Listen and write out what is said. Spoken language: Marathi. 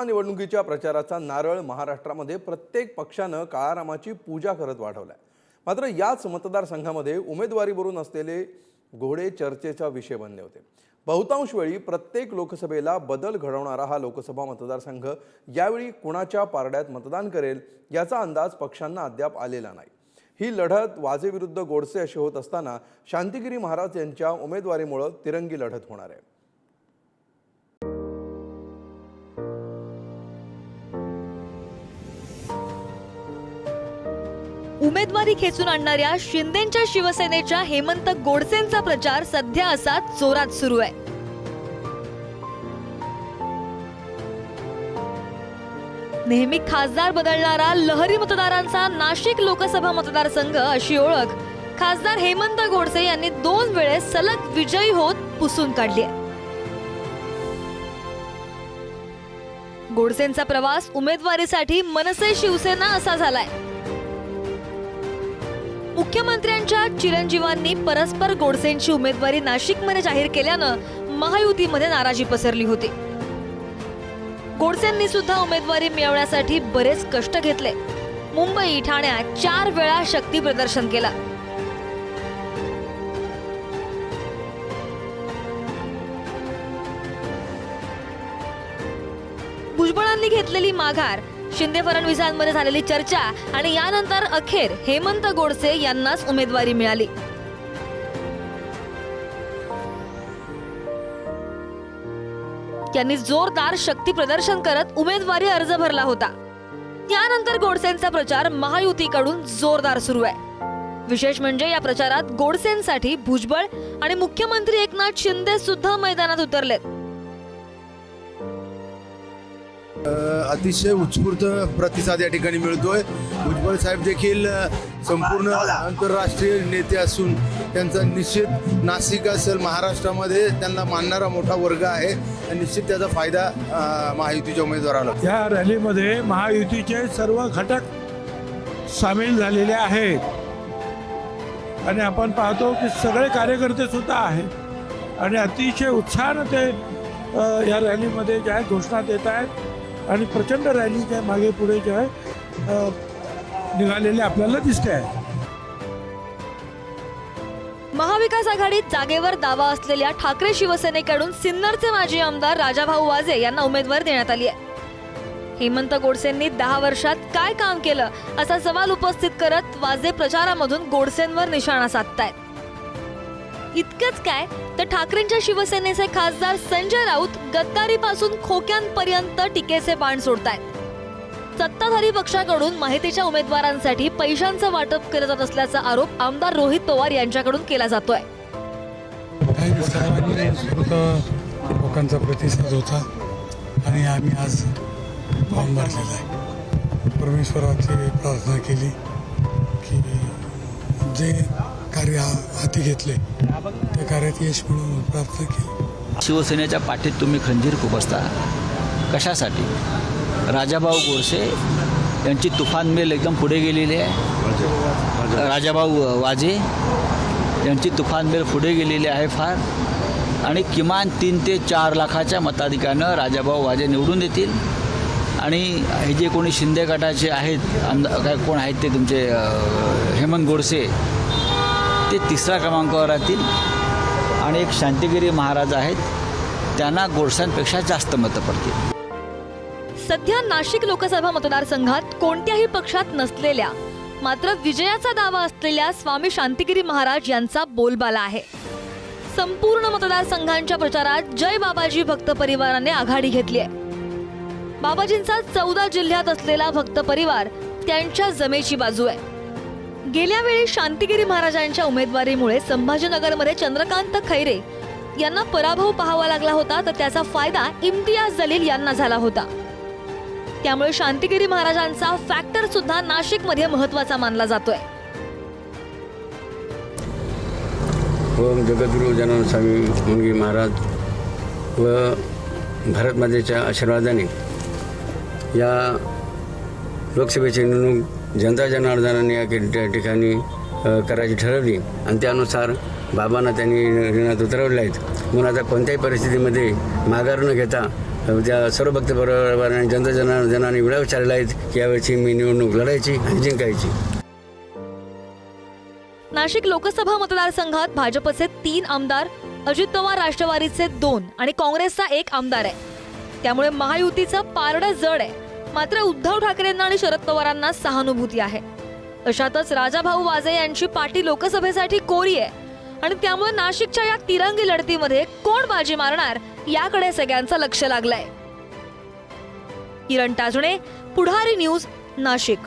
लोकसभा निवडणुकीच्या प्रचाराचा नारळ महाराष्ट्रामध्ये प्रत्येक पक्षानं काळारामाची पूजा करत वाढवलाय. मात्र याच मतदारसंघामध्ये उमेदवारीवरून असलेले घोडे चर्चेचा विषय बनले होते. बहुतांश वेळी प्रत्येक लोकसभेला बदल घडवणारा हा लोकसभा मतदारसंघ यावेळी कुणाच्या पारड्यात मतदान करेल याचा अंदाज पक्षांना अद्याप आलेला नाही. ही लढत वाजेविरुद्ध गोडसे अशी होत असताना शांतिगिरी महाराज यांच्या उमेदवारीमुळं तिरंगी लढत होणार आहे. उमेदवारी खेचून आणणाऱ्या शिंदेच्या शिवसेनेच्या हेमंत गोडसेंचा प्रचार सध्या असा जोरात सुरू आहे. नेहमी खासदार बदलणारा लहरी मतदारांचा नाशिक लोकसभा मतदारसंघ अशी ओळख खासदार हेमंत गोडसे यांनी दोन वेळेस सलग विजयी होत पुसून काढली आहे. गोडसेंचा प्रवास उमेदवारीसाठी मनसे शिवसेना असा झालाय. मुख्यमंत्र्यांच्या चिरंजीवांनी परस्पर गोडसेंची उमेदवारी नाशिकमध्ये जाहीर केल्यानं महायुतीमध्ये नाराजी पसरली होती. गोडसेंनी सुद्धा उमेदवारी मिळवण्यासाठी बरेच कष्ट घेतले. मुंबई ठाण्यात चार वेळा शक्ती प्रदर्शन केलं. भुजबळांनी घेतलेली माघार शिंदे फडणवीसांमध्ये झालेली चर्चा आणि यानंतर अखेर हेमंत गोडसे यांनाच उमेदवारी मिळाली. त्यांनी जोरदार शक्ती प्रदर्शन करत उमेदवारी अर्ज भरला होता. त्यानंतर गोडसेंचा प्रचार महायुतीकडून जोरदार सुरू आहे. विशेष म्हणजे या प्रचारात गोडसेंसाठी भुजबळ आणि मुख्यमंत्री एकनाथ शिंदे सुद्धा मैदानात उतरलेत. अतिशय उत्स्फूर्त प्रतिसाद या ठिकाणी मिळतोय. भुजबळ साहेब देखील संपूर्ण आंतरराष्ट्रीय नेते असून त्यांचा निश्चित नाशिक असेल महाराष्ट्रामध्ये त्यांना मानणारा मोठा वर्ग आहे निश्चित त्याचा फायदा महायुतीच्या उमेदवाराला. या रॅलीमध्ये महायुतीचे सर्व घटक सामील झालेले आहेत. आणि आपण पाहतो की सगळे कार्यकर्ते सुद्धा आहेत. आणि अतिशय उत्साहानं ते या रॅलीमध्ये ज्या घोषणा देत आहेत आणि प्रचंड रॅलीच्या मागे पुढे ज्या आहे निघालेल्या आपल्याला दिसते आहे महाविकास आघाडीत जागेवर दावा असलेल्या ठाकरे शिवसेनेकडून सिन्नरचे माजी आमदार राजाभाऊ वाजे यांना उमेदवार देण्यात आली आहे. हेमंत गोडसेंनी दहा वर्षात काय काम केलं असा सवाल उपस्थित करत वाजे प्रचारामधून गोडसेंवर निशाणा साधतायत. इतकंच काय? तर ठाकरेंच्या शिवसेनेचे खासदार संजय राऊत गद्दारीपासून खोक्यांपर्यंत टीकेचे बाण सोडतायत. सत्ताधारी पक्षाकडून माहितीच्या उमेदवारांसाठी पैशांचं वाटप केलं जात असल्याचा आरोप आमदार रोहित पवार यांच्याकडून केला जातोय. लोकांचा प्रतिसाद होता आणि आम्ही आज फॉर्म भरलेला आहे. परमेश्वराची प्रार्थना केली की जे कार्य हाती घेतले. त्या कार्यात यश मिळून प्राप्त केले. शिवसेनेच्या पाठीत तुम्ही खंजीर खुपसता कशासाठी? राजाभाऊ गोडसे यांची तुफान मेल एकदम पुढे गेलेली आहे. राजाभाऊ वाजे यांची तुफान मेल पुढे गेलेली आहे फार. आणि किमान तीन ते चार लाखाच्या मताधिकानं राजाभाऊ वाजे निवडून देतील. आणि हे जे कोणी शिंदे गटाचे आहेत आमदा काय कोण आहेत ते तुमचे हेमंत गोडसे ते तिसऱ्या क्रमांकावर राहतील. आणि एक शांतिगिरी महाराज आहेत त्यांना गोडसांपेक्षा जास्त मतं पडतील. सध्या नाशिक लोकसभा मतदारसंघात कोणत्याही पक्षात नसलेल्या मात्र विजयाचा दावा असलेल्या स्वामी शांतिगिरी महाराज यांचा बोलबाला आहे. संपूर्ण मतदारसंघांच्या प्रचारात जय बाबाजी भक्त परिवाराने आघाडी घेतली आहे. बाबाजींचा चौदा जिल्ह्यात असलेला भक्त परिवार त्यांच्या जमेची बाजू आहे. गेल्या वेळी शांतिगिरी महाराजांच्या उमेदवारीमुळे संभाजीनगरमध्ये चंद्रकांत खैरे यांना पराभव पाहावा लागला होता तर त्याचा फायदा इम्तियाज जलील यांना झाला होता. त्यामुळे शांतिगिरी महाराजांचा फॅक्टर सुद्धा नाशिकमध्ये महत्त्वाचा मानला जातोय. जगद्गुरु जगद्गुरू जनार्दन स्वामी मुंगी महाराज व भारतमातेच्या आशीर्वादाने या लोकसभेची निवडणूक जनता जनार्दनाने या त्या ठिकाणी करायची ठरवली. आणि त्यानुसार बाबांना त्यांनी रिणात उतरवले आहेत. म्हणून आता कोणत्याही परिस्थितीमध्ये माघार न घेता त्या सर्व भक्त बरोबर आणि जनता जनार्दनाने विडा विचारला आहेत की यावेळची मी निवडणूक लढायची आणि जिंकायची. नाशिक लोकसभा मतदारसंघात भाजपचे तीन आमदार अजित पवार राष्ट्रवादीचे दोन आणि काँग्रेसचा एक आमदार आहे. त्यामुळे महायुतीचं पारडं जड आहे. मात्र उद्धव ठाकरेंना आणि शरद पवारांना सहानुभूती आहे. अशातच राजाभाऊ वाजे यांची पाटी लोकसभेसाठी कोरी आहे आणि त्यामुळे नाशिकच्या या तिरंगी लढतीमध्ये कोण बाजी मारणार याकडे सगळ्यांचं लक्ष लागलंय. किरण टाजणे पुढारी न्यूज नाशिक.